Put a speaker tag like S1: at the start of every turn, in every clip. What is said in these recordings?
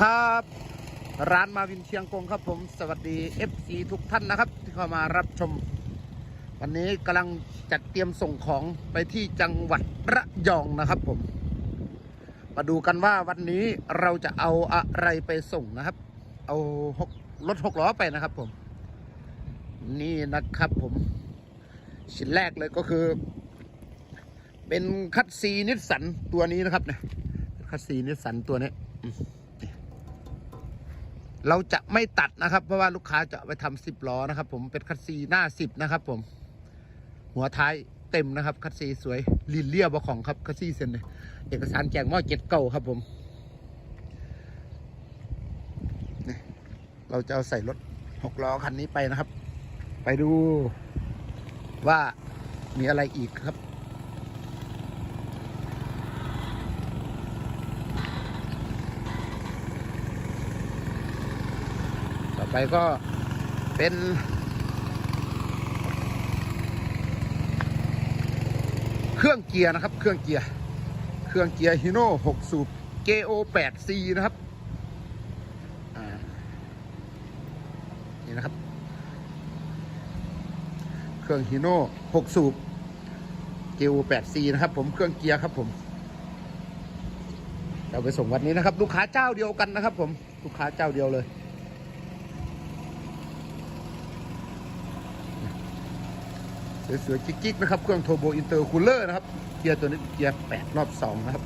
S1: ครับ ร้านมาวินเชียงกงครับผม สวัสดี FC ทุกท่านนะครับ ที่เข้ามารับชม วันนี้กำลังจัดเตรียมส่งของไปที่จังหวัดระยองนะครับผม มาดูกันว่าวันนี้เราจะเอาอะไรไปส่งนะครับ เอาหกรถหกล้อไปนะครับผม นี่นะครับผม ชิ้นแรกเลยก็คือ เป็นคัตซีนิสสันตัวนี้นะครับเนี่ยคัตซีนิสสันตัวนี้ เราจะไม่ตัดนะครับ เพราะว่าลูกค้าจะไปทำสิบล้อนะครับ ผมเป็นคัตซีหน้าสิบนะครับ ผม หัวท้ายเต็มนะครับ คัตซีสวยลินเลียบของครับคัตซีเซนเลยเอกสารแจกหม้อเจ็ดเก่าครับ ผมเราจะเอาใส่รถหกล้อคันนี้ไปนะครับ ไปดูว่ามีอะไรอีกครับ ไปก็เป็นเครื่องเกียร์นะครับ เครื่องเกียร์ เครื่องเกียร์ฮิโน่6สูบ GO 8 C นะครับ นี่นะครับ เครื่องฮิโน่6สูบ GO 8 C นะครับผม เครื่องเกียร์ครับผม เราไปส่งวันนี้นะครับ ลูกค้าเจ้าเดียวกันนะครับผม ลูกค้าเจ้าเดียวเลย สวยๆกิ๊กๆนะครับ เครื่องโทโบอินเตอร์คูลเลอร์นะครับ เกียร์ตัวนี้เกียร์แปดรอบสองนะครับ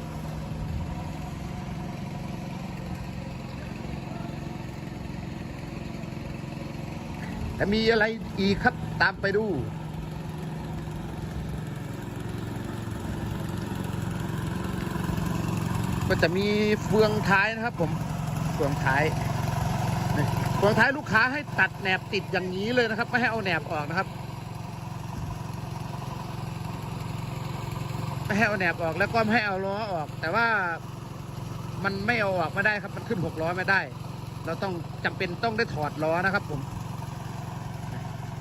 S1: แต่มีอะไรอีกครับตามไปดูก็จะมีเฟืองท้ายนะครับ ผมเฟืองท้ายเฟืองท้ายลูกค้าให้ตัดแหนบติดอย่างนี้เลยนะครับ ไม่ให้เอาแหนบออกนะครับ ไม่ ให้เอาแหนบออกแล้วก็ไม่ให้เอาล้อออก แต่ว่ามันไม่เอาออกไม่ได้ครับ มันขึ้นหกล้อไม่ได้ เราต้องจำเป็นต้องได้ถอดล้อนะครับผม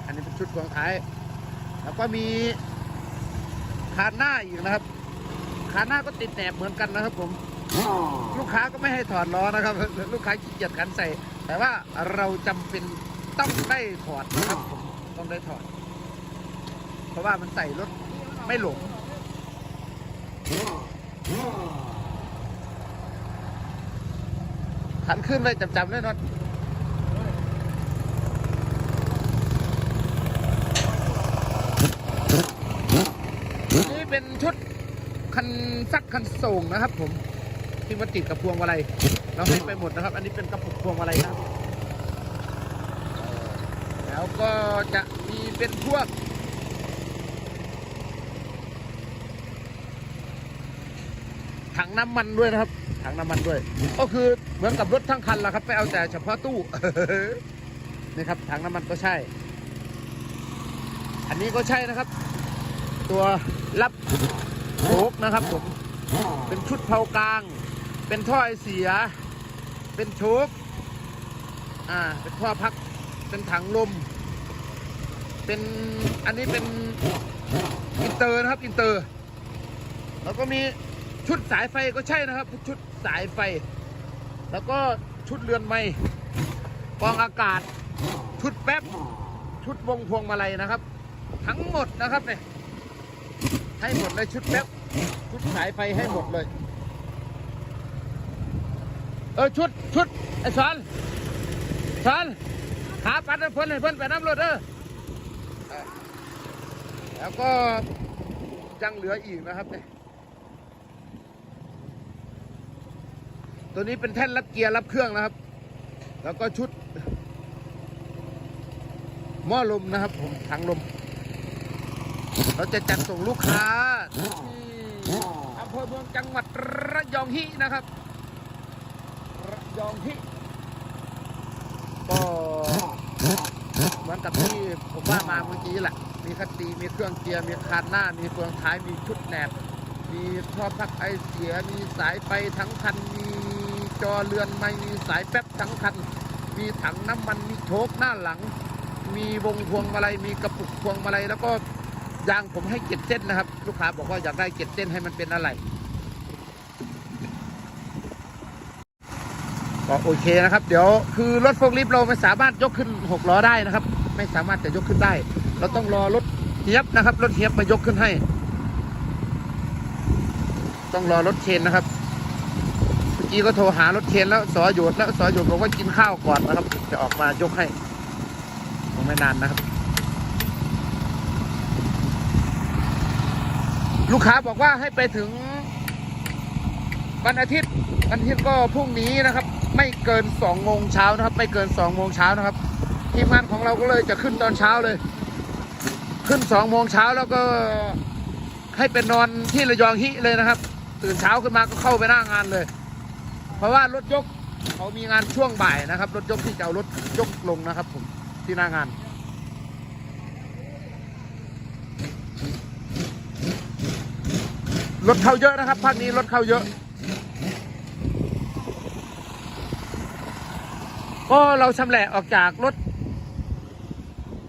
S1: อันนี้เป็นชุดกองท้าย แล้วก็มีคานหน้าอีกนะครับคานหน้าก็ติดแหนบเหมือนกันนะครับ ผมลูกค้าก็ไม่ให้ถอดล้อนะครับ ลูกค้าขี้เกียจขันใส่ แต่ว่าเราจำเป็นต้องได้ถอดนะครับผมต้องได้ถอด เพราะว่ามันใส่รถไม่หลง ขันขึ้นเลยจำๆเลยนอนนี่เป็นชุดคันซักคันส่งนะครับ ผมที่มาติดกับพวงมาลัยเราให้ไปหมดนะครับ อันนี้เป็นกระปุกพวงมาลัยนะครับแล้วก็จะมีเป็นพวก ถังน้ำมันด้วยนะครับ ถังน้ำมันด้วย ก็คือเหมือนกับรถทั้งคันละครับไม่เอาแต่เฉพาะตู้นี่ครับถังน้ำมันก็ใช่ อันนี้ก็ใช่นะครับ ตัวรับโชกนะครับผมเป็นชุดเผากลาง เป็นท่อไอเสีย เป็นโชกอ่าเป็นท่อพัก เป็นถังลม เป็นอันนี้เป็นอินเตอร์นะครับอินเตอร์ แล้วก็มี ชุดสายไฟก็ใช่นะครับ ชุดสายไฟ แล้วก็ชุดเรือนไม้กองอากาศ ชุดแป๊บ ชุดวงพวงมาลัยนะครับ ทั้งหมดนะครับเนี่ยให้หมดเลยชุดแป๊บ ชุดสายไฟให้หมดเลย เออชุดชุดไอ้สอนสอนหาปัดให้เพิ่นให้เพิ่นไปน้ำรถเออเออแล้วก็ยังเหลืออีกนะครับเนี่ย ตัวนี้เป็นแท่นรับเกียร์รับเครื่องนะครับ แล้วก็ชุดหม้อลมนะครับ ผมถังลม เราจะจัดส่งลูกค้าที่อำเภอเมืองจังหวัดระยองฮินะครับระยองฮิก็เหมือนกับที่ผมว่ามาเมื่อกี้แหละมีคัตตีมีเครื่องเกียร์มีคานหน้า มีเฟืองท้ายมีชุดแหนบมีท่อพักไอเสียมีสายไฟทั้งคันมี จอเรือนไม่มีสายแป๊บทั้งคัน มีถังน้ำมันมีโชคหน้าหลัง มีวงพวงมาลัยมีกระปุกพวงมาลัยแล้วก็ยางผมให้เจ็ดเส้นนะครับ ลูกค้าบอกว่าอยากได้เจ็ดเส้นให้มันเป็นอะไรก็โอเคนะครับ เดี๋ยวคือรถโฟล์คลิฟต์เราไม่สามารถยกขึ้นหกล้อได้นะครับ ไม่สามารถจะยกขึ้นได้ เราต้องรอรถเฮียบนะครับ รถเฮียบมายกขึ้นให้ ต้องรอรถเชนนะครับ กี้ก็โทรหารถเชนแล้วสอหยุดแล้วสอหยุดบอกว่ากินข้าวก่อนนะครับ จะออกมายกให้คงไม่นานนะครับ ลูกค้าบอกว่าให้ไปถึง วันอาทิตย์วันอาทิตย์ก็พรุ่งนี้นะครับ ไม่เกินสองโมงเช้านะครับ ไม่เกินสองโมงเช้านะครับทีมงานของเราก็เลยจะขึ้นตอนเช้าเลย ขึ้นสองโมงเช้าแล้วก็ให้เป็นนอนที่ระยองฮิเลยนะครับ ตื่นเช้าขึ้นมาก็เข้าไปหน้างานเลย ราะว่ารถยกเขามีงานช่วงบ่ายนะครับ รถยกที่จะเอารถยกลงนะครับ ผมที่หน้างานรถเข้าเยอะนะครับภาคนี้รถเข้าเยอะ ก็เราชำแหละออกจากรถ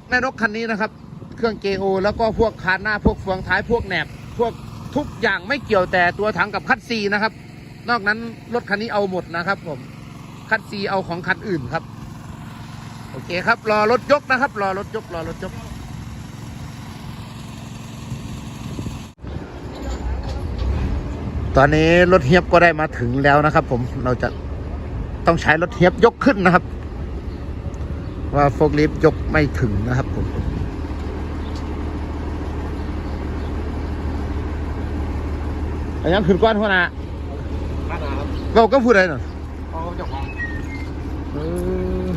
S1: แม่นกคันนี้นะครับ เครื่องเกโอแล้วก็พวกคานหน้าพวกเฟืองท้ายพวกแหนบ พวกทุกอย่างไม่เกี่ยวแต่ตัวถังกับคัดซีนะครับ นอกนั้นรถคันนี้เอาหมดนะครับ ผม คัดซีเอาของคันอื่นครับ โอเคครับ รอรถยกนะครับ รอรถยก รอรถยก ตอนนี้รถเฮียบก็ได้มาถึงแล้วนะครับ ผม เราจะต้องใช้รถเฮียบยกขึ้นนะครับ ว่าโฟกลิฟยกไม่ถึงนะครับ ผมอันยังขึ้นก้อนหัวหน้า
S2: บ้น
S1: เราก็พูดอะไรหน่อย
S2: เขาเจ้าของ
S1: เออ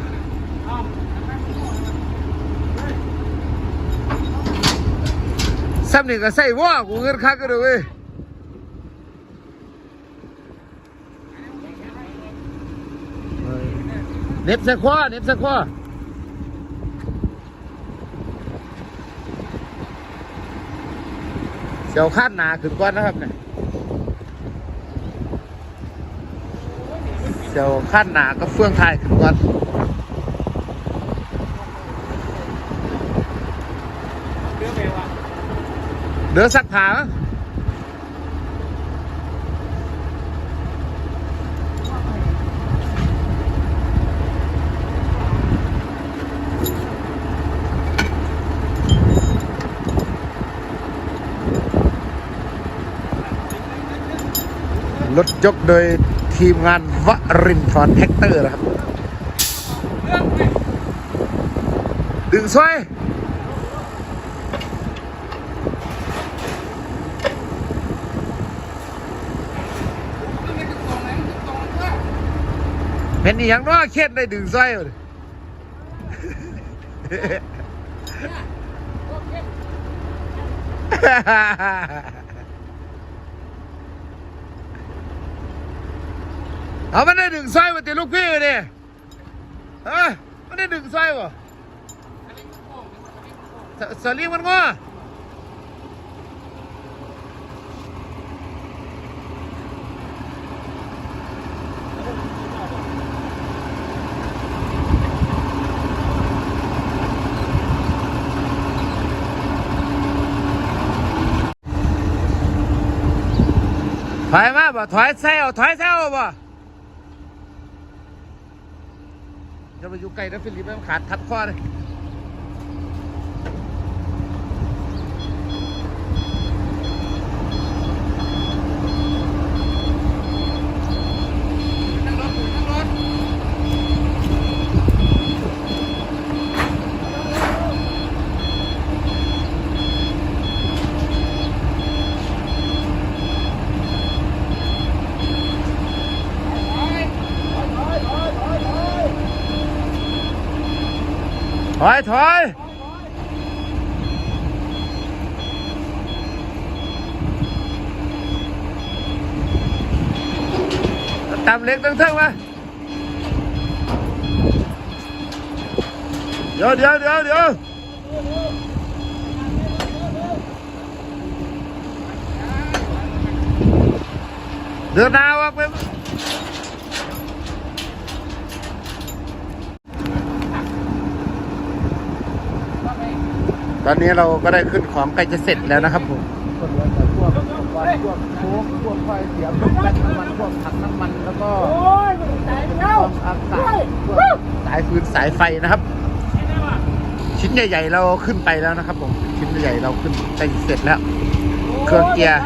S1: ซ้ำนี่ก็ใส่ว่ากูเงินคักก็เลยเว้ยเน็บใส่คว้าเน็บใส่คว้าเสียวคาดหนาขึ้นก้อนนะครับเนี่ย เสียวคาดหนาก็เฟื่องไทายขึ้นก้อน
S2: เรื่องเมวอะ
S1: เดือสักผามั้งรถยกโดย ทีมงานวรินทร์แท็กเตอร์นะครับ ดึงซอยเป็นอหย่างน้อเครียดได้ดึงไส้เลย เอามันได้ดึงไส้มาตีลูกพี่เลยฮะมันได้ดึงไส้วะสสลิงมันง้อถอยมาบ่ถอยเซลถอยเซลบ่ จะไปอยู่ไกลนะฟิลิปมันขาดทัดข้อเลย ถอยถอยตามเล็กตั้งเท่ามาเดี๋ยวเดี๋ยวเดี๋ยวเดี๋ยวเดินหน้าว่าไป ตอนนี้เราก็ได้ขึ้นของใกล้จะเสร็จแล้วนะครับผมก่อนพวกโค้กพวกไฟเสียพวกแบตน้ำมันพวกถังน้ำมันแล้วก็
S3: โอ้ยตาย
S1: พ
S3: แล้ว
S1: วกอากาศพวกสายฟืนสายไฟนะครับ ชิ้นใหญ่ ๆ เราขึ้นไปแล้วนะครับผมชิ้นใหญ่ๆเราขึ้นไปเสร็จแล้ว เครื่องเกียร์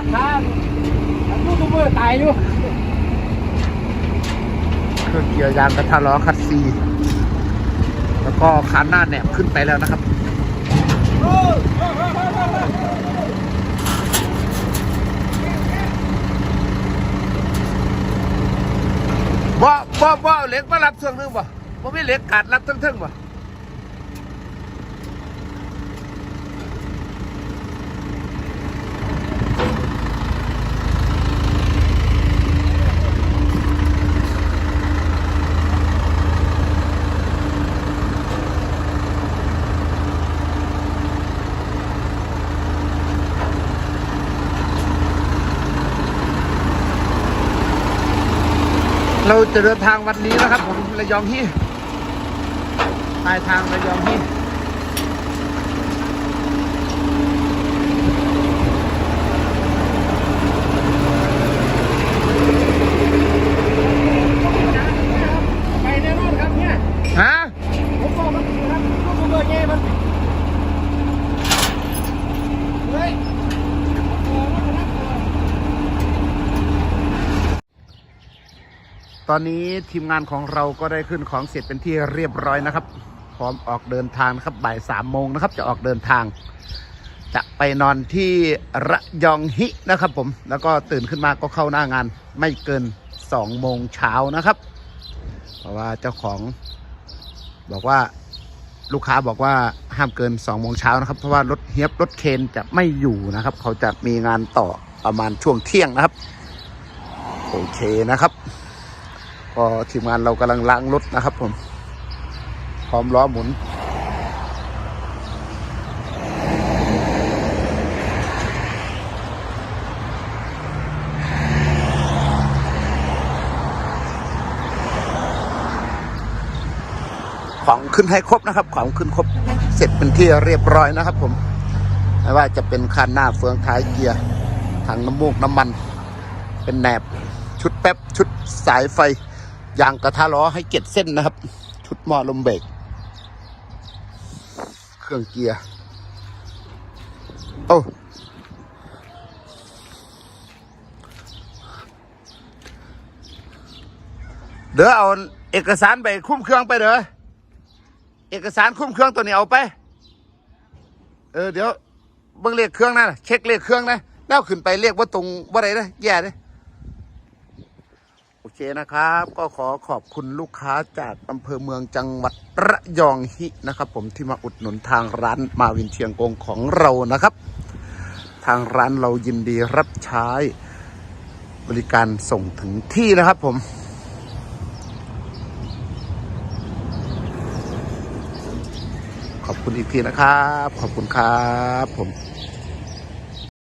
S3: ยูทูบเบอร์ตายอยู่
S1: เครื่องเกียร์ยางกระทะล้อคัดซีแล้วก็คานหน้าแหนบขึ้นไปแล้วนะครับ บ่บ่บ่เหล็กมารับเทืองนึงบ่บ่มีเหล็กกัดรับทั้งเทิงบ่ เราจะเดินทางวันนี้นะครับ ผมระยองที่ปลายทางระยองที่
S3: ไปแน่นอนครับเนี่ย
S1: ฮะ
S3: ผมบอกมันครับยูทูบเบอร์เงี้ยมันเฮ้ย
S1: ตอนนี้ทีมงานของเราก็ได้ขึ้นของเสร็จเป็นที่เรียบร้อยนะครับ พร้อมออกเดินทางครับบ่ายสามโมงนะครับ จะออกเดินทาง จะไปนอนที่ระยองฮินะครับผม แล้วก็ตื่นขึ้นมาก็เข้าหน้างาน ไม่เกินสองโมงเช้านะครับ เพราะว่าเจ้าของบอกว่าลูกค้าบอกว่าห้ามเกิน2โมงเช้านะครับ เพราะว่ารถเฮียบรถเคนจะไม่อยู่นะครับ เขาจะมีงานต่อประมาณช่วงเที่ยงนะครับ โอเคนะครับ ก็ทีมงานเรากำลังล้างรถนะครับผม พร้อมล้อหมุน ของขึ้นให้ครบนะครับ ของขึ้นครบ เสร็จเป็นที่เรียบร้อยนะครับผม ไม่ว่าจะเป็นคันหน้าเฟืองท้ายเกียร์ถังน้ำมูกน้ำมัน เป็นแหนบชุดแป๊บชุดสายไฟ ยางกระทะล้อให้เจ็ดเส้นนะครับ ชุดหม้อลมเบรกเครื่องเกียร์โอ้เดี๋ยวเอาเอกสารไปคุ้มเครื่องไปเด้อเอกสารคุ้มเครื่องตัวนี้เอาไป เออเดี๋ยวเบิ่งเลขเครื่องนะเช็คเลขเครื่องนะแล้วขึ้นไปเลขว่าตรงว่าไรนะแย่เลย เคนะครับ ก็ขอขอบคุณลูกค้าจากอำเภอเมืองจังหวัดระยองฮินะครับ ผมที่มาอุดหนุนทางร้านมาวินเชียงกงของเรานะครับ ทางร้านเรายินดีรับใช้บริการส่งถึงที่นะครับผมขอบคุณอีกทีนะครับ ขอบคุณครับผม